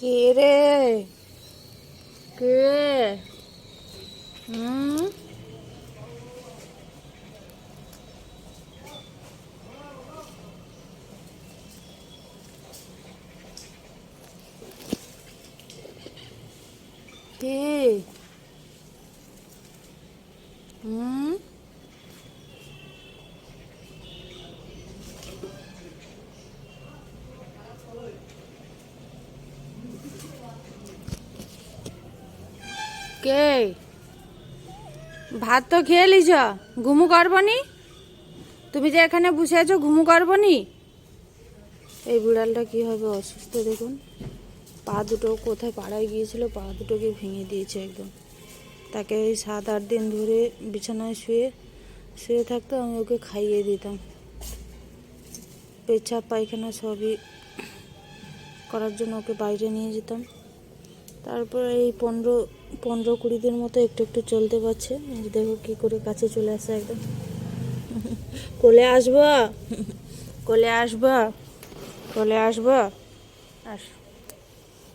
কে রে কে হুম কে হুম কে ভাত তো খেয়ে লিছ? ঘুমু করবনি? তুমি যে এখানে বসে আছো, ঘুমু করবনি? এই বিড়ালটা কি হবে, অসুস্থ দেখুন। পা দুটো কোথায় পাড়ায় গিয়েছিল, পা দুটোকে ভেঙে দিয়েছে একদম। তাকে এই সাত আট দিন ধরে বিছানায় শুয়ে শুয়ে থাকতো, আমি ওকে খাইয়ে দিতাম। পেচ্ছাপ, পায়খানা সবই করার জন্য ওকে বাইরে নিয়ে যেতাম। তারপরে এই পনেরো পনেরো কুড়ি দিন মতো একটু একটু চলতে পারছে। দেখো কী করে কাছে চলে আসে একদম। কোলে আসবা? কোলে আসবা? কোলে আসবা? আস।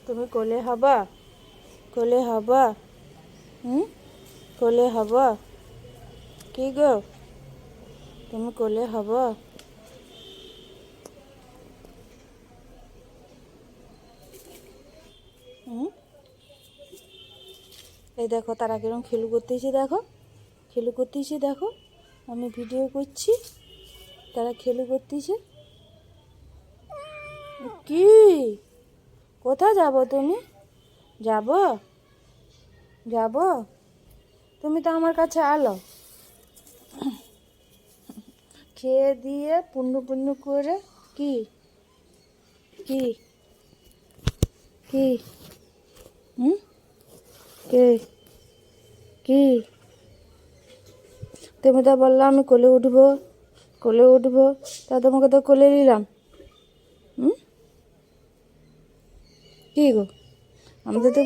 তুমি কোলে হবা? কোলে হবা? হুম? কোলে হবা? কি গো? তুমি কোলে হবা হুম এই দেখো, তারা কিরম খেলু করতেছি, দেখো। খেলু করতেছি, দেখো। আমি ভিডিও করছি, তারা খেলু করতেছে। কি? কোথায় যাব তুমি? যাব? যাব? তুমি তো আমার কাছে আলো। খেয়ে দিয়ে পুণ্য পুণ্য করে কি? কি? কি? হুম? কে? কি? তুমি তো বলল আমি কোলে উঠবো। কোলে উঠবো? তা তোমাকে তো কোলে নিলাম। হুম? কি গো? আমাদের তো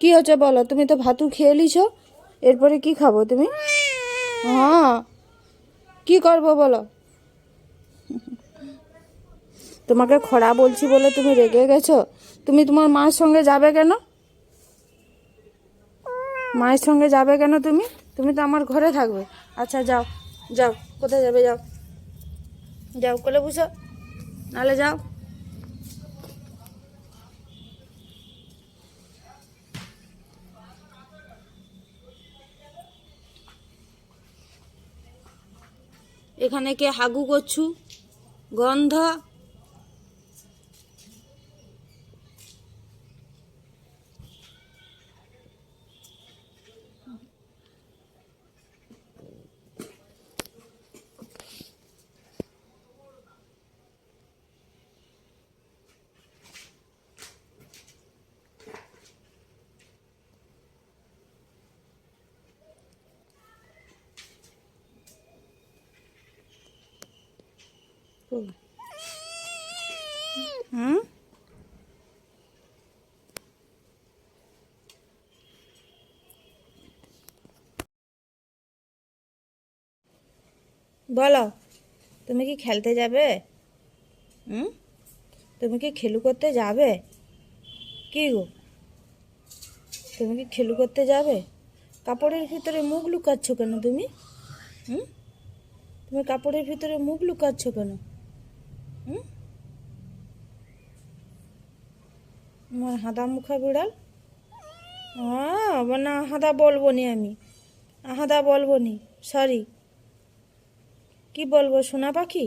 কি হচ্ছে বলো? তুমি তো ভাতু খেয়ে লিছ এরপরে কি খাব তুমি? হ্যাঁ। কি করব বলো? তোমাকে খরা বলছি বলে তুমি রেগে গেছো? তুমি তোমার মায়ের সঙ্গে যাবে কেন? মায়ের সঙ্গে যাবে কেন তুমি? তুমি তো আমার ঘরে থাকবে। আচ্ছা যাও যাও, কোথায় যাবে যাও? যাও, কোলে বুঝো নাহলে যাও। এখানে কে হাগু করছু গন্ধ? হুম? বলো, তুমি কি খেলতে যাবে? হুম? তুমি কি খেলু করতে যাবে? কি গো? তুমি কি খেলু করতে যাবে? কাপড়ের ভিতরে মুখ লুকাচ্ছ কেন তুমি? হুম? তুমি কাপড়ের ভিতরে মুখ লুকাচ্ছ কেন? আমার হাদা মুখা বিড়াল? না হাদা বলব নি আমি হাদা বলব নি সরি কি বলব, সোনা পাখি?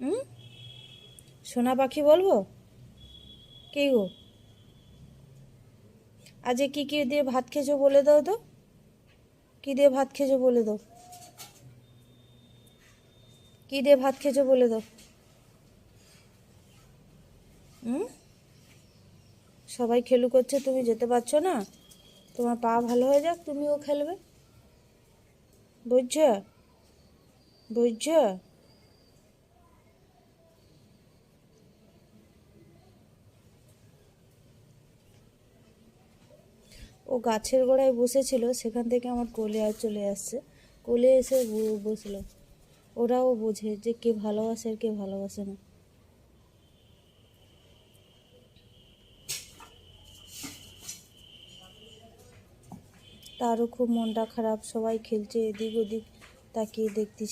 হুম? সোনা পাখি বলব? কি গো? আজকে কি কি দিয়ে ভাত খেয়েছো বলে দাও তো। কি দিয়ে ভাত খেয়েছো বলে দাও। কি দিয়ে ভাত খেয়েছো বলে দাও। হুম? সবাই খেলু করছে, তুমি যেতে পারছ না? তোমার পা ভালো হয়ে যাক, তুমিও খেলবে। বুঝছ? বুঝছ? ও গাছের গোড়ায় বসেছিল, সেখান থেকে আমার কোলে আর চলে আসছে। কোলে এসে বসল। ওরাও বোঝে যে কে ভালোবাসে আর কে ভালোবাসে না। তারও খুব মনটা খারাপ। সবাই খেলছে এদিক ওদিক তাকিয়ে দেখতে